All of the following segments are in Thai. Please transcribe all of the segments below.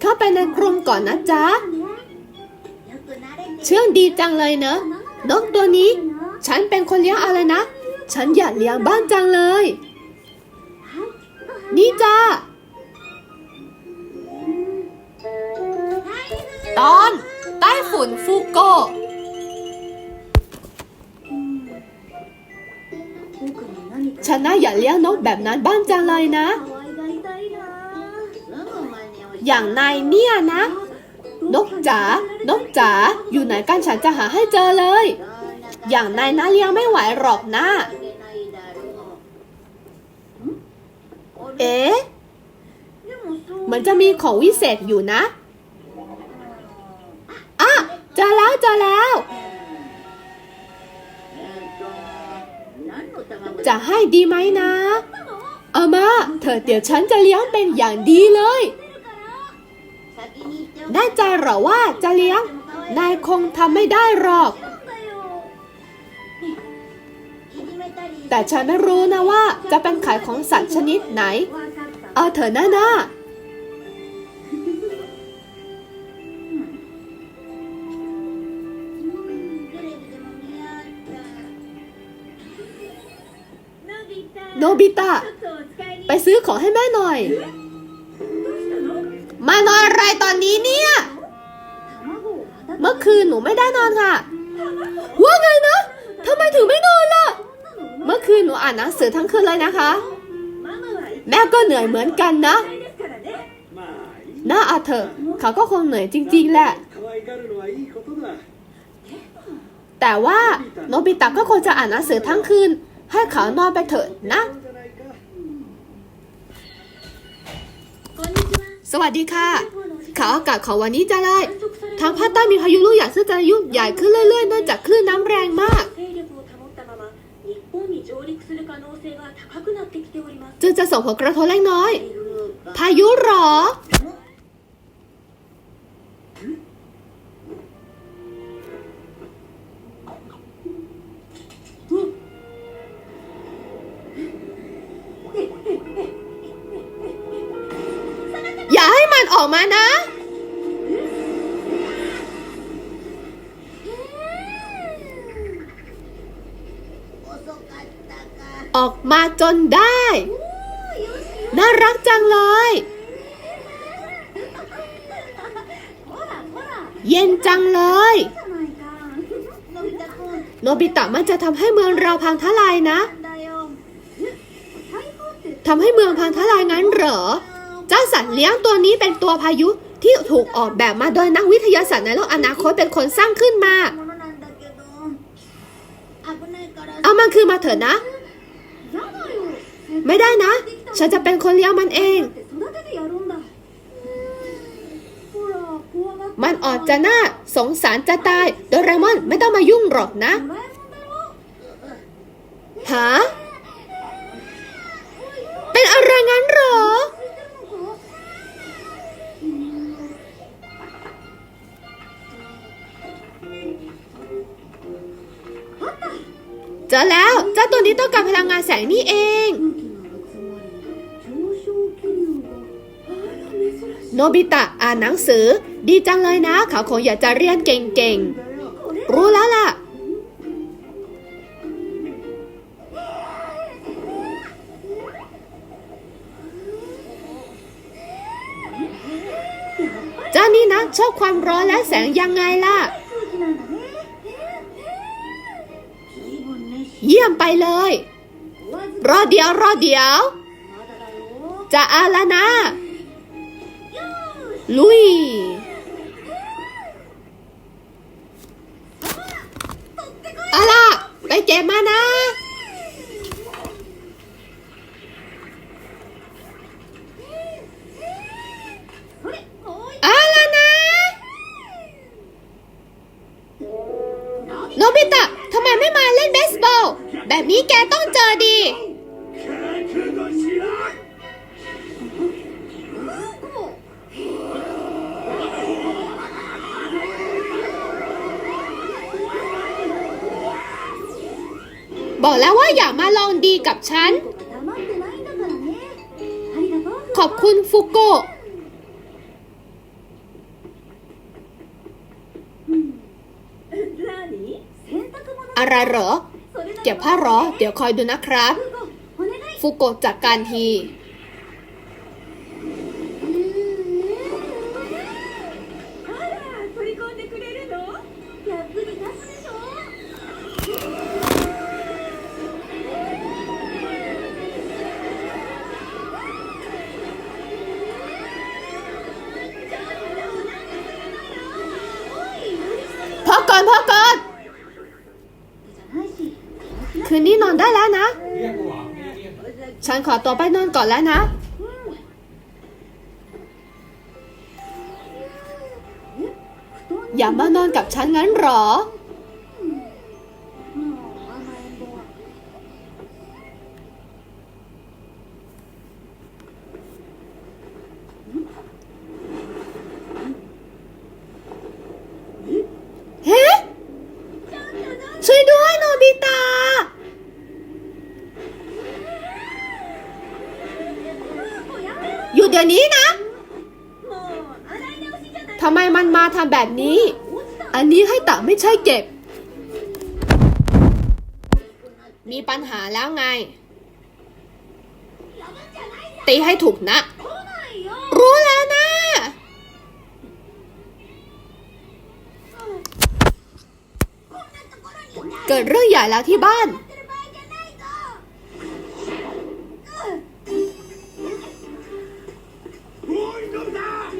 เข้าไปในกรงก่อนนะจ๊ะ เชื่องดีจังเลยเนอะนกตัวนี้ ฉันเป็นคนเลี้ยงอะไรนะ ฉันอยากเลี้ยงบ้างจังเลย นี่จ้าตอนใต้ฝุ่นฟูโกฉันน่าอยากเลี้ยงนกแบบนั้นบ้างจังเลยนะ อย่างนายเนี่ยนะ นกจ๋านกจ๋าอยู่ไหนกันฉันจะหาให้เจอเลย อย่างนายนะเลี้ยงไม่ไหวหรอกนะ เอ๊ะเหมือนจะมีของวิเศษอยู่นะอะเจอแล้วเจอแล้ว จะให้ดีไหมนะ เอามา เธอเดี๋ยวฉันจะเลี้ยงเป็นอย่างดีเลย แน่ใจเหรอว่าจะเลี้ยง นายคงทำไม่ได้หรอก แต่ฉันไม่รู้นะว่าจะเป็นไข่ของสัตว์ชนิดไหน เอาเถอะนะนะโนบิตะ ไปซื้อของให้แม่หน่อย มานอนอะไรตอนนี้เนี่ย เมื่อคืนหนูไม่ได้นอนค่ะ ว่าไงนะทำไมถึงไม่นอนล่ะ เมื่อคืนหนูอ่านหนังสือทั้งคืนเลยนะคะ แม่ก็เหนื่อยเหมือนกันนะน่าอาเธอเขาก็คงเหนื่อยจริง ๆ แหละ แต่ว่าโนบิตะก็คงจะอ่านหนังสือทั้งคืน ให้เขานอนไปเถอะนะ สวัสดีค่ะ ข่าวอากาศของวันนี้จะได้ ทางภาคใต้มีพายุลูกใหญ่ซึ่งจะยุ่งใหญ่ขึ้นเรื่อยๆเนื่องจากคลื่นน้ำแรงมาก จึงจะส่งผลกระทบเล็กน้อย พายุหรอ ออกมานะออกมาจนได้ น่ารักจังเลย เย็นจังเลย โนบิตะมันจะทำให้เมืองเราพังทลายนะทำให้เมืองพังทลายงั้นเหรอ เจ้าสัตว์เลี้ยงตัวนี้เป็นตัวพายุที่ถูกออกแบบมาโดยนักวิทยาศาสตร์ในโลกอนาคตเป็นคนสร้างขึ้นมา เอามันคือมาเถอะนะ ไม่ได้นะ ฉันจะเป็นคนเลี้ยงมันเอง มันออกจะน่าสงสารจะตาย โดเรมอนไม่ต้องมายุ่งหรอกนะหาเป็นอะไรงั้นหรอ อแล้วเจ้าตัวนี้ต้องการพลังงานแสงนี่เอง โนบิตะอ่านหนังสือ ดีจังเลยนะ เขาคงอยากจะเรียนเก่งๆ รู้แล้วล่ะเจ้านี่นะชอบความร้อนและแสงยังไงล่ะ เยี่ยมไปเลย รอเดียวรอเดียว จะอาละนะ ลุย อาล่ะไปเก็บมานะ แบบนี้แกต้องเจอดี บอกแล้วว่าอย่ามาลองดีกับฉัน ขอบคุณฟุโกะอะไรเหรอ เก็บผ้าหรอ เดี๋ยวคอยดูนะครับ ฟุโกะจากการที ฉันขอตัวไปนอนก่อนแล้วนะ อย่ามานอนกับฉันงั้นเหรอ อันนี้ให้ตัไม่ใช่เก็บ มีปัญหาแล้วไง ตีให้ถูกนะ รู้แล้วนะ เกิดเรื่องใหญ่แล้วที่บ้าน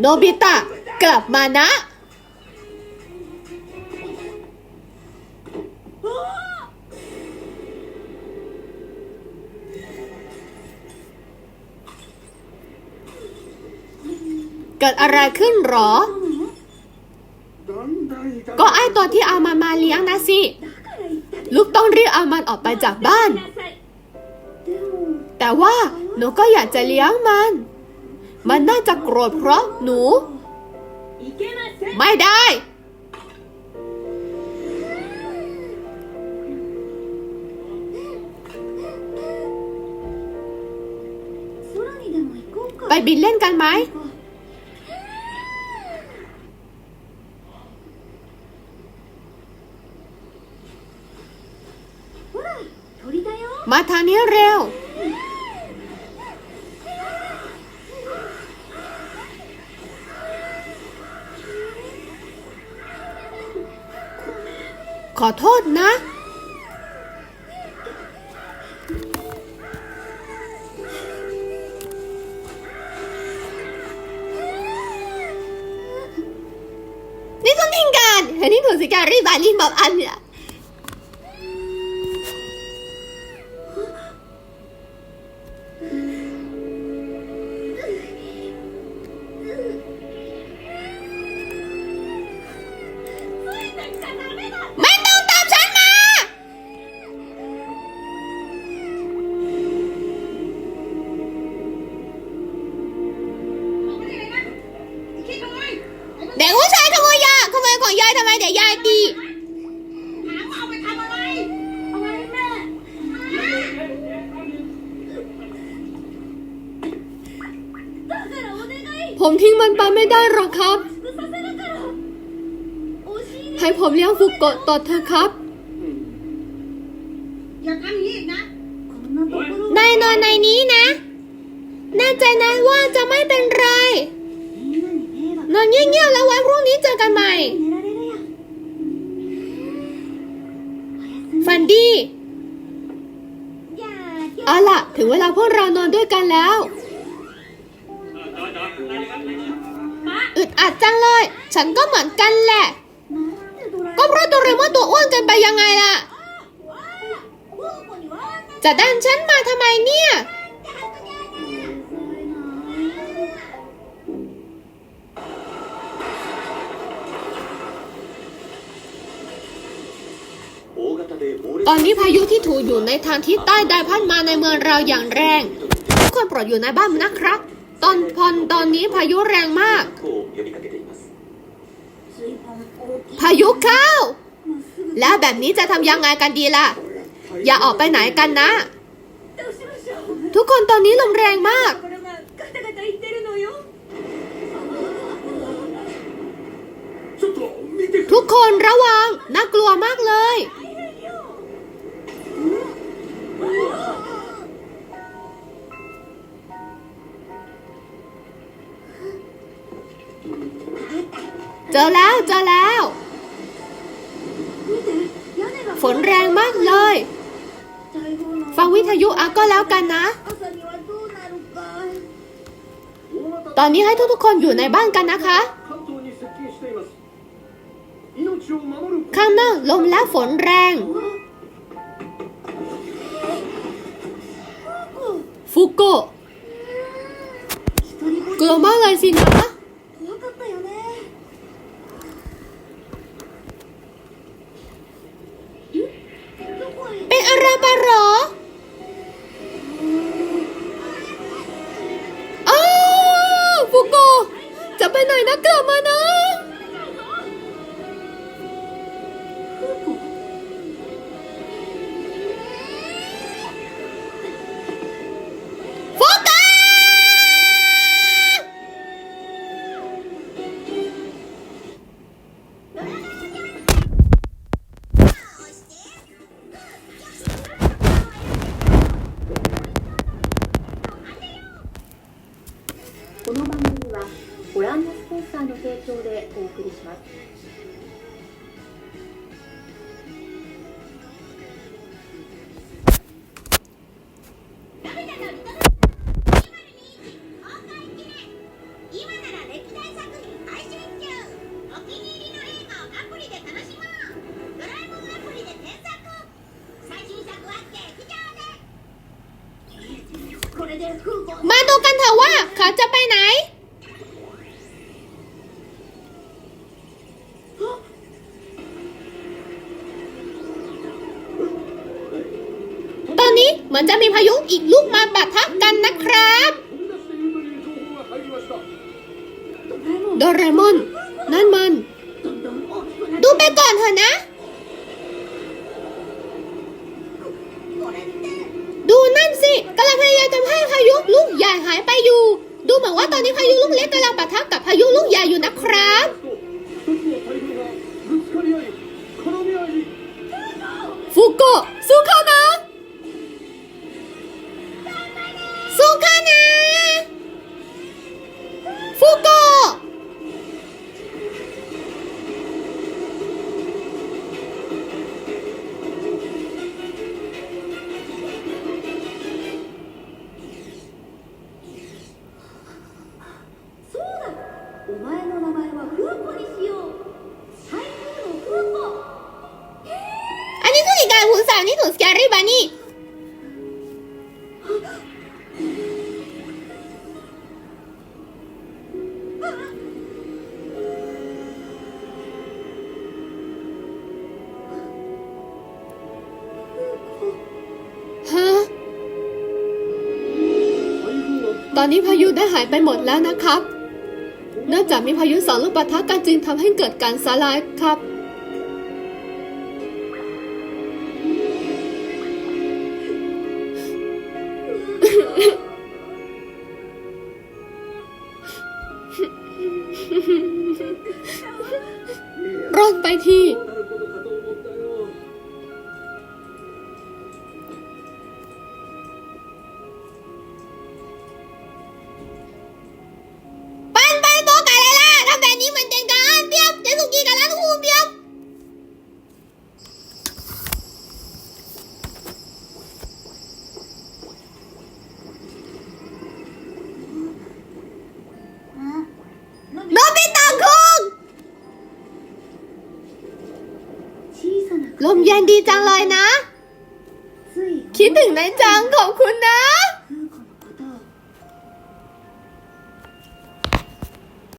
โนบิตะ กลับมานะ เกิดอะไรขึ้นหรอ ก็ไอ้ตัวที่เอามันมาเลี้ยงนะสิ ลูกต้องรีบเอามันออกไปจากบ้าน แต่ว่าหนูก็อยากจะเลี้ยงมัน มันน่าจะโกรธเพราะหนู ไม่ได้ไปบินเล่นกันไหม มาทางนี้เร็ว ขอโทษนะ นี่ต้องทิ้งกันอันนี้ถูกสิการรีบารีบบอกอันเนี่ย ผมทิ้งมันไปไม่ได้หรอกครับ ให้ผมเลี้ยงฟุกโกะต่อเธอครับ อย่าทำอย่งนะได้นอนในนี้นะ แน่ใจนะว่าจะไม่เป็นไร นอนเงียบๆแล้ววันพรุ่งนี้เจอกันใหม่ ฟันดี้เอาล่ะ ถึงเวลาพวกเรานอนด้วยกันแล้ว อึดอัดจังเลย ฉันก็เหมือนกันแหละ ก็เพราตัวเรมอนตัวอ้วนกันไปยังไงล่ะ จะดันฉันมาทำไมเนี่ย ตอนนี้พายุที่ถูอยู่ในทางทิศใต้ได้พัดมาในเมืองเราอย่างแรง ทุกคนปลอดอยู่ในบ้านนะครับ ตอนพอนตอนนี้พายุแรงมาก 呼びかけていますพายุเข้า แล้วแบบนี้จะทำยังไงกันดีล่ะ อย่าออกไปไหนกันนะ ทุกคนตอนนี้ลมแรงมาก ทุกคนระวัง น่ากลัวมากเลย เจอแล้วเจอแล้ว ฝนแรงมากเลย ฟังวิทยุเอาก็แล้วกันนะ ตอนนี้ให้ทุกทุกคนอยู่ในบ้านกันนะคะ ข้างนอกลมและฝนแรงฟุกุกลัวมากเลยสินะ 場でこれでフーコ มาดูกันเถอะว่าเขาจะไปไหน พายุอีกลูกมาปดทับกันนะครับ โดเรมอน นั่นมัน ดูไปก่อนเถอะนะ ดูนั่นสิกำลังพยายามทำให้พายุลูกใหญ่หายไปอยู่ ดูเหมือนว่าตอนนี้พายุลูกเล็กกำลังปะทะกับพายุลูกใหญ่อยู่นะครับฟุกุ อนนี้พายุได้หายไปหมดแล้วนะครับ เนื่องจากมีพายุสองลูกปะทะกันจึงทำให้เกิดการสลายครับ นดีจังเลยนะついคิดถึงนายจังขอบคุณนะ